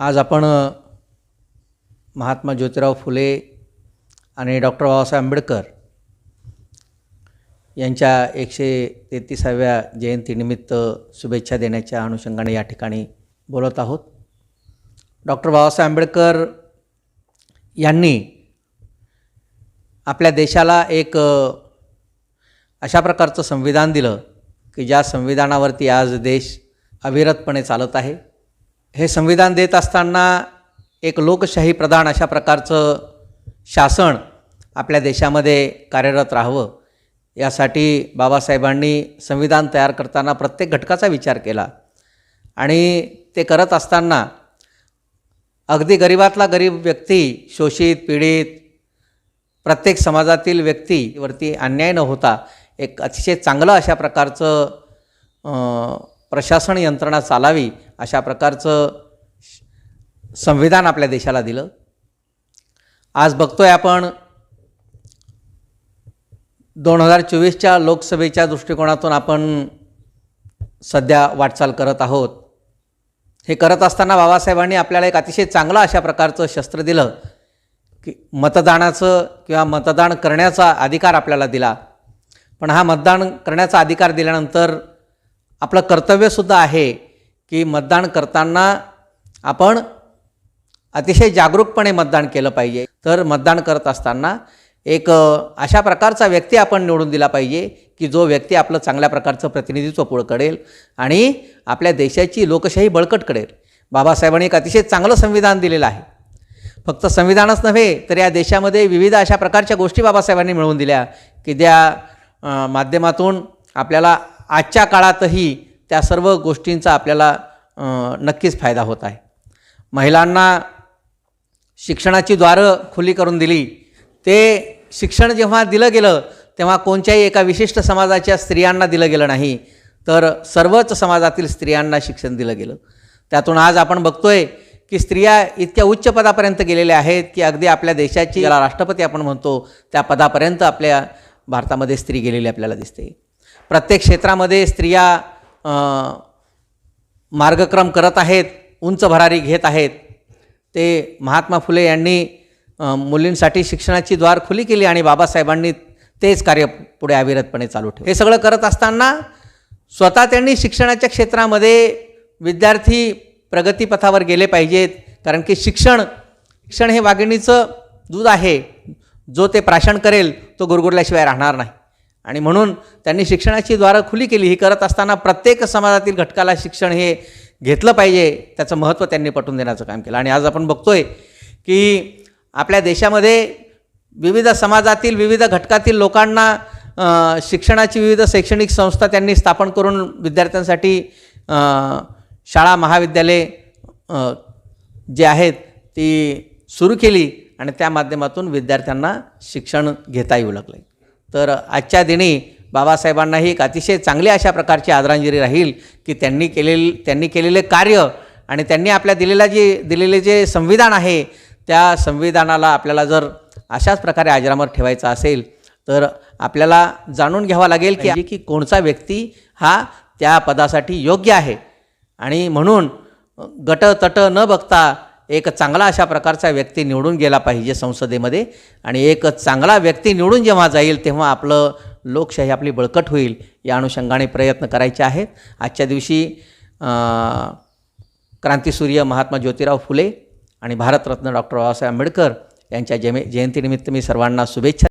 आज आपण महात्मा ज्योतिराव फुले आणि डॉक्टर बाबासाहेब आंबेडकर यांच्या एकशे तेहतीसाव्या जयंतीनिमित्त शुभेच्छा देण्याच्या अनुषंगाने या ठिकाणी बोलत आहोत. डॉक्टर बाबासाहेब आंबेडकर यांनी आपल्या देशाला एक अशा प्रकारचं संविधान दिलं की ज्या संविधानावरती आज देश अविरतपणे चालत आहे. हे संविधान देत असताना एक लोकशाही प्रधान अशा प्रकारचं शासन आपल्या देशामध्ये कार्यरत राहावं यासाठी बाबासाहेबांनी संविधान तयार करताना प्रत्येक घटकाचा विचार केला. आणि ते करत असताना अगदी गरीबातला गरीब व्यक्ती शोषित पीडित प्रत्येक समाजातील व्यक्तीवरती अन्याय न होता एक अतिशय चांगलं अशा प्रकारचं प्रशासन यंत्रणा चालावी अशा प्रकारचं संविधान आपल्या देशाला दिलं. आज बघतोय आपण दोन हजार चोवीसच्या लोकसभेच्या दृष्टिकोनातून आपण सध्या वाटचाल करत आहोत. हे करत असताना बाबासाहेबांनी आपल्याला एक अतिशय चांगलं अशा प्रकारचं शस्त्र दिलं की मतदानाचं किंवा मतदान करण्याचा अधिकार आपल्याला दिला. पण हा मतदान करण्याचा अधिकार दिल्यानंतर आपलं कर्तव्यसुद्धा आहे. की मतदान करताना आपण अतिशय जागरूकपणे मतदान केलं पाहिजे. तर मतदान करत असताना एक अशा प्रकारचा व्यक्ती आपण निवडून दिला पाहिजे की जो व्यक्ती आपलं चांगल्या प्रकारचं प्रतिनिधित्व पुढं करेल आणि आपल्या देशाची लोकशाही बळकट करेल. बाबासाहेबांनी एक अतिशय चांगलं संविधान दिलेलं आहे. फक्त संविधानच नव्हे तर या देशामध्ये विविध अशा प्रकारच्या गोष्टी बाबासाहेबांनी मिळवून दिल्या की त्या माध्यमातून आपल्याला आजच्या काळातही त्या सर्व गोष्टींचा आपल्याला नक्कीच फायदा होत आहे. महिलांना शिक्षणाची द्वारं खुली करून दिली. ते शिक्षण जेव्हा दिलं गेलं तेव्हा कोणत्याही एका विशिष्ट समाजाच्या स्त्रियांना दिलं गेलं नाही. तर सर्वच समाजातील स्त्रियांना शिक्षण दिलं गेलं. त्यातून आज आपण बघतोय की स्त्रिया इतक्या उच्च पदापर्यंत गेलेल्या आहेत की अगदी आपल्या देशाची ज्याला राष्ट्रपती आपण म्हणतो त्या पदापर्यंत आपल्या भारतामध्ये स्त्री गेलेली आपल्याला दिसते. प्रत्येक क्षेत्रामध्ये स्त्रिया मार्गक्रम करत आहेत उंच भरारी घेत आहेत. ते महात्मा फुले यांनी मुलींसाठी शिक्षणाची द्वार खुली केली आणि बाबासाहेबांनी तेच कार्य पुढे अविरतपणे चालू ठेवलं. हे सगळं करत असताना स्वतः त्यांनी शिक्षणाच्या क्षेत्रामध्ये विद्यार्थी प्रगतीपथावर गेले पाहिजेत कारण की शिक्षण शिक्षण हे वाघिणीचं दूध आहे. जो ते प्राशन करेल तो गुरगुरल्याशिवाय राहणार नाही. आणि म्हणून त्यांनी शिक्षणाची द्वारं खुली केली. ही करत असताना प्रत्येक समाजातील घटकाला शिक्षण हे घेतलं पाहिजे त्याचं महत्त्व त्यांनी पटवून देण्याचं काम केलं. आणि आज आपण बघतोय की आपल्या देशामध्ये विविध समाजातील विविध घटकातील लोकांना शिक्षणाची विविध शैक्षणिक संस्था त्यांनी स्थापन करून विद्यार्थ्यांसाठी शाळा महाविद्यालये जे आहेत ती सुरू केली आणि त्या माध्यमातून विद्यार्थ्यांना शिक्षण घेता येऊ लागलं तर आजच्या दिनी बाबासाहेबांना ही एक अतिशय चांगली अशा प्रकारची आदरांजली राहील की त्यांनी केलेले त्यांनी केलेले कार्य आणि त्यांनी आपल्या दिलेला जे दिलेले जे संविधान आहे त्या संविधानाला आपल्याला जर अशाच प्रकारे आजरामर ठेवायचं असेल तर आपल्याला जाणून घ्यावं लागेल की की कोणचा व्यक्ती हा त्या पदासाठी योग्य आहे. आणि म्हणून गट तट न बघता एक चांगला अशा प्रकारचा व्यक्ती निवडून गेला पाहिजे संसदेमध्ये आणि एक चांगला व्यक्ती निवडून जेव्हा जाईल तेव्हा आपलं लोकशाही आपली बळकट होईल या अनुषंगाने प्रयत्न करायचे आहेत. आजच्या दिवशी अं, क्रांतिसूर्य महात्मा ज्योतिराव फुले आणि भारतरत्न डॉक्टर बाबासाहेब आंबेडकर यांच्या जमे जयंतीनिमित्त मी सर्वांना शुभेच्छा